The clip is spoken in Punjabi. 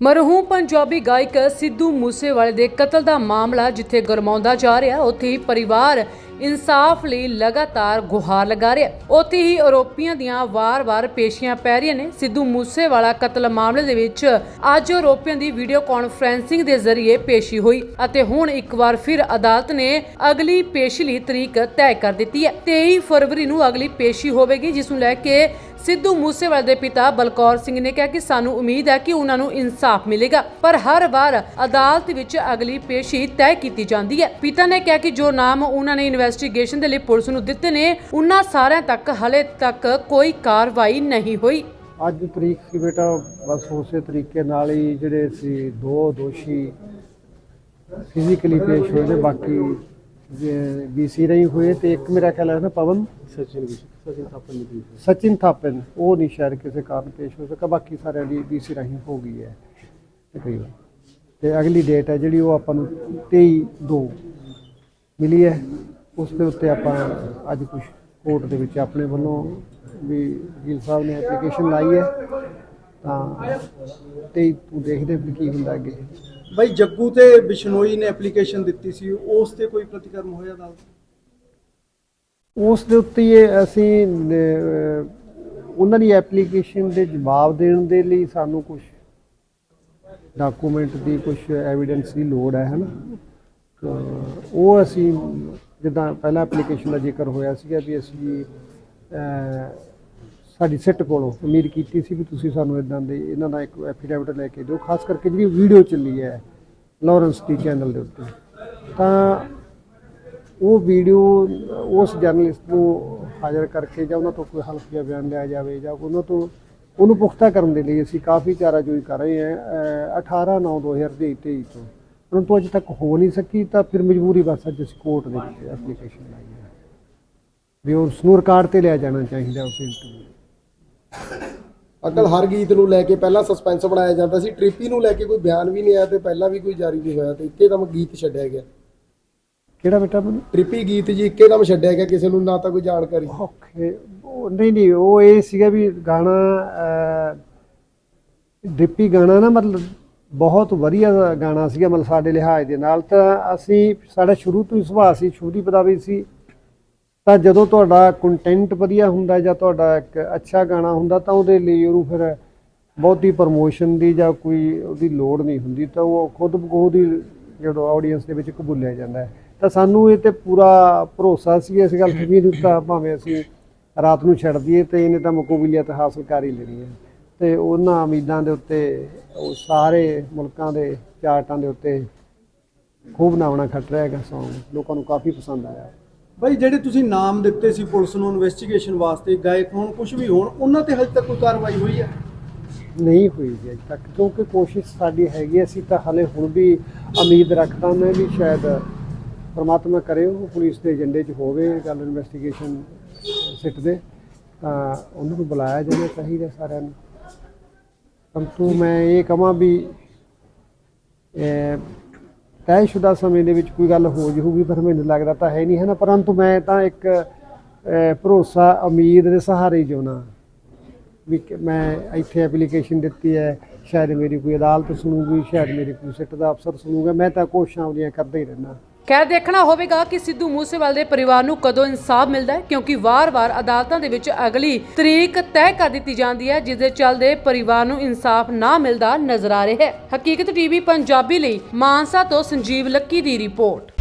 ਮਰਹੂਮ ਪੰਜਾਬੀ ਗਾਇਕ ਸਿੱਧੂ ਮੂਸੇਵਾਲੇ ਦੇ ਕਤਲ ਦਾ ਮਾਮਲਾ ਜਿੱਥੇ ਗਰਮਾਉਂਦਾ ਜਾ ਰਿਹਾ, ਉੱਥੇ ਹੀ ਪਰਿਵਾਰ ਇਨਸਾਫ ਲਈ ਲਗਾਤਾਰ ਗੁਹਾਰ ਲਗਾ ਰਿਹਾ ਉੱਥੇ ਹੀ ਆਰੋਪੀਆਂ ਦੀਆਂ ਵਾਰ-ਵਾਰ ਪੇਸ਼ੀਆਂ ਪੈ ਰਹੀਆਂ ਨੇ। ਸਿੱਧੂ ਮੂਸੇਵਾਲਾ ਕਤਲ ਮਾਮਲੇ ਦੇ ਵਿੱਚ ਅੱਜ ਆਰੋਪੀਆਂ ਦੀ ਵੀਡੀਓ ਕਾਨਫਰੈਂਸਿੰਗ ਦੇ ਜ਼ਰੀਏ ਪੇਸ਼ੀ ਹੋਈ ਅਤੇ ਹੁਣ ਇੱਕ ਵਾਰ ਫਿਰ ਅਦਾਲਤ ਨੇ ਅਗਲੀ ਪੇਸ਼ੀ ਲਈ ਤਰੀਕ ਤੈਅ ਕਰ ਦਿੱਤੀ ਹੈ। 23 ਫਰਵਰੀ ਨੂੰ ਅਗਲੀ ਪੇਸ਼ੀ ਹੋਵੇਗੀ, ਜਿਸ ਨੂੰ ਲੈ ਕੇ ਸਿੱਧੂ ਮੂਸੇਵਾਲੇ ਦੇ ਪਿਤਾ ਬਲਕੌਰ ਸਿੰਘ ਨੇ ਕਿਹਾ ਕਿ ਸਾਨੂੰ ਉਮੀਦ ਹੈ ਕਿ ਉਹਨਾਂ ਨੂੰ ਇਨਸਾਫ ਮਿਲੇਗਾ। ਪਰ ਹਰ ਵਾਰ ਅਦਾਲਤ ਵਿੱਚ ਅਗਲੀ ਪੇਸ਼ੀ ਤੈਅ ਕੀਤੀ ਜਾਂਦੀ ਹੈ। ਪਿਤਾ ਨੇ ਕਿਹਾ ਕਿ ਜੋ ਨਾਮ ਉਹਨਾਂ ਨੇ ਇਨਵੈਸਟੀਗੇਸ਼ਨ ਦੇ ਲਈ ਪੁਲਿਸ ਨੂੰ ਦਿੱਤੇ ਨੇ। ਉਹਨਾਂ ਸਾਰਿਆਂ ਤੱਕ ਹਲੇ ਤੱਕ ਕੋਈ ਕਾਰਵਾਈ ਨਹੀਂ ਹੋਈ। ਅੱਜ ਤਰੀਕ ਸੀ ਬੇਟਾ ਬਸ ਉਸੇ ਤਰੀਕੇ ਨਾਲ ਹੀ ਜਿਹੜੇ ਸੀ ਦੋ ਦੋਸ਼ੀ ਫਿਜ਼ੀਕਲੀ ਪੇਸ਼ ਹੋਏ ਨੇ ਬਾਕੀ ਬੀਸੀ ਰਹੀ ਹੋਏ ਤੇ ਇੱਕ ਮੇਰਾ ਖਿਆਲ ਹੈ ਨਾ ਪਵਨ? ਸਚਿਨ ਸਚਿਨ ਥਾਪਰ ਨਹੀਂ ਸਚਿਨ ਥਾਪਨ ਉਹ ਨਹੀਂ ਸ਼ਾਇਦ ਕਿਸੇ ਕਾਰਨ ਪੇਸ਼ ਹੋ ਸਕਾ ਬਾਕੀ ਸਾਰਿਆਂ ਦੀ ਬੀਸੀ ਰਾਹੀਂ ਹੋ ਗਈ ਹੈ। ਤਕਰੀਬਨ। ਤੇ ਅਗਲੀ ਡੇਟ ਹੈ ਜਿਹੜੀ ਉਹ ਆਪਾਂ ਨੂੰ 23 2 ਮਿਲੀ ਹੈ। ਉਸ ਦੇ ਉੱਤੇ ਆਪਾਂ ਅੱਜ ਕੁਝ ਕੋਰਟ ਦੇ ਵਿੱਚ ਆਪਣੇ ਵੱਲੋਂ ਵੀ ਵਕੀਲ ਸਾਹਿਬ ਨੇ ਐਪਲੀਕੇਸ਼ਨ ਲਾਈ ਹੈ। ਤਾਂ ਤੇ ਤੂੰ ਦੇਖਦੇ ਵੀ ਕੀ ਹੁੰਦਾ ਅੱਗੇ। ਬਾਈ ਜੱਗੂ ਤੇ ਬਿਸ਼ਨੋਈ ਨੇ ਐਪਲੀਕੇਸ਼ਨ ਦਿੱਤੀ ਸੀ। ਉਸ ਤੇ ਕੋਈ ਪ੍ਰਤੀਕਰਮ ਹੋਇਆ ਅਦਾਲਤ ਉਸ ਦੇ ਉੱਤੇ ਇਹ ਅਸੀਂ ਅਹ, ਉਹਨਾਂ ਦੀ ਐਪਲੀਕੇਸ਼ਨ ਦੇ ਜਵਾਬ ਦੇਣ ਦੇ ਲਈ ਸਾਨੂੰ ਕੁਝ ਡਾਕੂਮੈਂਟ ਦੀ ਕੁਝ ਐਵੀਡੈਂਸ ਦੀ ਲੋੜ ਹੈ ਹਨਾ? ਤਾਂ ਉਹ ਅਸੀਂ ਜਿੱਦਾਂ ਪਹਿਲਾਂ ਐਪਲੀਕੇਸ਼ਨ ਦਾ ਜ਼ਿਕਰ ਹੋਇਆ ਸੀਗਾ ਵੀ ਅਸੀਂ ਸਾਡੀ ਸਿੱਟ ਕੋਲੋਂ ਉਮੀਦ ਕੀਤੀ ਸੀ ਵੀ ਤੁਸੀਂ ਸਾਨੂੰ ਇਦਾਂ ਦੇ ਇਹਨਾਂ ਦਾ ਇੱਕ ਐਫੀਡੈਵਿਟ ਲੈ ਕੇ ਦਿਓ, ਖਾਸ ਕਰਕੇ ਜਿਹੜੀ ਵੀਡੀਓ ਚੱਲੀ ਹੈ ਲਾਰੈਂਸ ਦੀ ਚੈਨਲ ਦੇ ਉੱਤੇ। ਤਾਂ ਉਹ ਵੀਡੀਓ ਉਸ ਜਰਨਲਿਸਟ ਨੂੰ ਹਾਜ਼ਰ ਕਰਕੇ ਜਾਂ ਉਹਨਾਂ ਤੋਂ ਕੋਈ ਹਲਫੀਆ ਬਿਆਨ ਲਿਆ ਜਾਵੇ ਜਾਂ ਉਹਨਾਂ ਤੋਂ ਉਹਨੂੰ ਪੁਖਤਾ ਕਰਨ ਦੇ ਲਈ ਅਸੀਂ ਕਾਫੀ ਚਾਰਾਜੋਈ ਕਰ ਰਹੇ ਹਾਂ 18 9 2023 ਤੋਂ। ਪਰੰਤੂ ਅਜੇ ਤੱਕ ਹੋ ਨਹੀਂ ਸਕੀ ਤਾਂ ਫਿਰ ਮਜਬੂਰੀ ਬਸ ਅੱਜ ਅਸੀਂ ਕੋਰਟ ਦੇ ਵਿੱਚ ਐਪਲੀਕੇਸ਼ਨ ਲਾਈ ਹੈ। ਵੀ ਉਸ ਨੂੰ ਰਿਕਾਰਡ ਤੇ ਲਿਆ ਜਾਣਾ ਚਾਹੀਦਾ ਉਸ ਇੰਟਰਵਿਊ ਅਕਲ ਹਰ ਗੀਤ ਨੂੰ ਲੈ ਕੇ ਪਹਿਲਾਂ ਸਸਪੈਂਸ ਬਣਾਇਆ ਜਾਂਦਾ ਸੀ ਟ੍ਰਿਪੀ ਨੂੰ ਲੈ ਕੇ ਕੋਈ ਬਿਆਨ ਵੀ ਨਹੀਂ ਆਇਆ ਤੇ ਪਹਿਲਾਂ ਵੀ ਕੋਈ ਜਾਰੀ ਨਹੀਂ ਹੋਇਆ ਤੇ ਇੱਕੇਦਮ ਗੀਤ ਛੱਡਿਆ ਗਿਆ। ਕਿਹੜਾ ਬੇਟਾ ਮੈਨੂੰ ਟ੍ਰਿਪੀ ਗੀਤ ਜੀ ਇੱਕੇਦਮ ਛੱਡਿਆ ਗਿਆ ਕਿਸੇ ਨੂੰ ਨਾ ਤਾਂ ਕੋਈ ਜਾਣਕਾਰੀ। ਓਕੇ ਉਹ ਨਹੀਂ ਨਹੀਂ ਉਹ ਇਹ ਸੀਗਾ ਵੀ ਗਾਣਾ ਡਿੱਪੀ ਗਾਣਾ ਨਾ ਮਤਲਬ ਬਹੁਤ ਵਧੀਆ ਗਾਣਾ ਸੀਗਾ, ਮਤਲਬ ਸਾਡੇ ਲਿਹਾਜ਼ ਦੇ ਨਾਲ। ਤਾਂ ਅਸੀਂ, ਸਾਡਾ ਸ਼ੁਰੂ ਤੋਂ ਹੀ ਸੁਭਾਅ ਸੀ ਛੋਟੀ ਪਦਾਵੀ ਸੀ। ਤਾਂ ਜਦੋਂ ਤੁਹਾਡਾ ਕੰਟੈਂਟ ਵਧੀਆ ਹੁੰਦਾ ਜਾਂ ਤੁਹਾਡਾ ਇੱਕ ਅੱਛਾ ਗਾਣਾ ਹੁੰਦਾ, ਤਾਂ ਉਹਦੇ ਲਈ ਉਹਨੂੰ ਫਿਰ ਬਹੁਤੀ ਪ੍ਰਮੋਸ਼ਨ ਦੀ ਜਾਂ ਕੋਈ ਉਹਦੀ ਲੋੜ ਨਹੀਂ ਹੁੰਦੀ। ਤਾਂ ਉਹ ਖੁਦ ਬਖੁਦ ਹੀ ਜਦੋਂ ਆਡੀਅנס ਦੇ ਵਿੱਚ ਕਬੂਲਿਆ ਜਾਂਦਾ ਹੈ। ਤਾਂ ਸਾਨੂੰ ਇਹ ਤੇ ਪੂਰਾ ਭਰੋਸਾ ਸੀ, ਇਸ ਗੱਲ ਤੇ ਵੀ ਇਹਨੂੰ ਭਾਵੇਂ ਅਸੀਂ ਰਾਤ ਨੂੰ ਛੱਡ ਦਈਏ ਤੇ ਇਹਨੇ ਤਾਂ ਮਕਬੂਲੀਅਤ ਹਾਸਲ ਕਰ ਹੀ ਲੈਣੀ ਹੈ। ਤੇ ਉਹਨਾਂ ਉਮੀਦਾਂ ਦੇ ਉੱਤੇ ਉਹ ਸਾਰੇ ਮੁਲਕਾਂ ਦੇ ਚਾਰਟਾਂ ਦੇ ਉੱਤੇ ਖੂਬ ਨਾਵਣਾ ਖੱਟ ਰਿਹਾ ਹੈਗਾ Song ਲੋਕਾਂ ਨੂੰ ਕਾਫੀ ਪਸੰਦ ਆਇਆ। ਬਾਈ ਜਿਹੜੇ ਤੁਸੀਂ ਨਾਮ ਦਿੱਤੇ ਸੀ ਪੁਲਿਸ ਨੂੰ ਇਨਵੈਸਟੀਗੇਸ਼ਨ ਵਾਸਤੇ ਗਾਇਕ ਹੋਣ ਕੁਝ ਵੀ ਹੋਣ ਉਹਨਾਂ ਤੇ ਹਜੇ ਤੱਕ ਕੋਈ ਕਾਰਵਾਈ ਹੋਈ ਹੈ? ਨਹੀਂ ਹੋਈ ਜੀ ਅਜੇ ਤੱਕ ਕਿਉਂਕਿ ਕੋਸ਼ਿਸ਼ ਸਾਡੀ ਹੈਗੀ ਅਸੀਂ ਤਾਂ ਹਲੇ ਹੁਣ ਵੀ ਉਮੀਦ ਰੱਖਦਾ ਮੈਂ ਵੀ ਸ਼ਾਇਦ ਪਰਮਾਤਮਾ ਕਰੇ ਉਹ ਪੁਲਿਸ ਦੇ ਏਜੰਡੇ 'ਚ ਹੋਵੇ ਗੱਲ ਇਨਵੈਸਟੀਗੇਸ਼ਨ ਸਿੱਟ ਦੇ ਤਾਂ ਉਹਨੂੰ ਬੁਲਾਇਆ ਜਾਣਾ ਚਾਹੀਦਾ ਸਾਰਿਆਂ ਨੂੰ। ਪਰੰਤੂ ਮੈਂ ਇਹ ਕਹਾਂ ਵੀ ਇਹ ਤੈਅਸ਼ੁਦਾ ਸਮੇਂ ਦੇ ਵਿੱਚ ਕੋਈ ਗੱਲ ਹੋ ਜਾਊਗੀ, ਪਰ ਮੈਨੂੰ ਲੱਗਦਾ ਤਾਂ ਹੈ ਨਹੀਂ, ਹੈ ਨਾ? ਪਰੰਤੂ ਮੈਂ ਤਾਂ ਇੱਕ ਭਰੋਸਾ ਉਮੀਦ ਦੇ ਸਹਾਰੇ ਜਿਉਣਾ। ਵੀ ਮੈਂ ਇੱਥੇ ਐਪਲੀਕੇਸ਼ਨ ਦਿੱਤੀ ਹੈ, ਸ਼ਾਇਦ ਮੇਰੀ ਕੋਈ ਅਦਾਲਤ ਸੁਣੂਗੀ, ਸ਼ਾਇਦ ਮੇਰੀ ਕੋਈ ਸਿੱਟ ਦਾ ਅਫਸਰ ਸੁਣੂਗਾ, ਮੈਂ ਤਾਂ ਕੋਸ਼ਿਸ਼ਾਂ ਉਹਦੀਆਂ ਕਰਦਾ ਹੀ ਰਹਿਣਾ ਖੈਰ ਦੇਖਣਾ ਹੋਵੇਗਾ ਕਿ ਸਿੱਧੂ ਮੂਸੇਵਾਲ ਦੇ ਪਰਿਵਾਰ ਨੂੰ ਕਦੋਂ ਇਨਸਾਫ ਮਿਲਦਾ ਹੈ, ਕਿਉਂਕਿ ਵਾਰ-ਵਾਰ ਅਦਾਲਤਾਂ ਦੇ ਵਿੱਚ ਅਗਲੀ ਤਰੀਕ ਤੈਅ ਕਰ ਦਿੱਤੀ ਜਾਂਦੀ ਹੈ, ਜਿਸ ਦੇ ਚੱਲਦੇ ਪਰਿਵਾਰ ਨੂੰ ਇਨਸਾਫ ਨਾ ਮਿਲਦਾ ਨਜ਼ਰ ਆ ਰਿਹਾ ਹੈ। ਹਕੀਕਤ ਟੀਵੀ ਪੰਜਾਬੀ ਲਈ ਮਾਨਸਾ ਤੋਂ ਸੰਜੀਵ ਲੱਕੀ ਦੀ ਰਿਪੋਰਟ।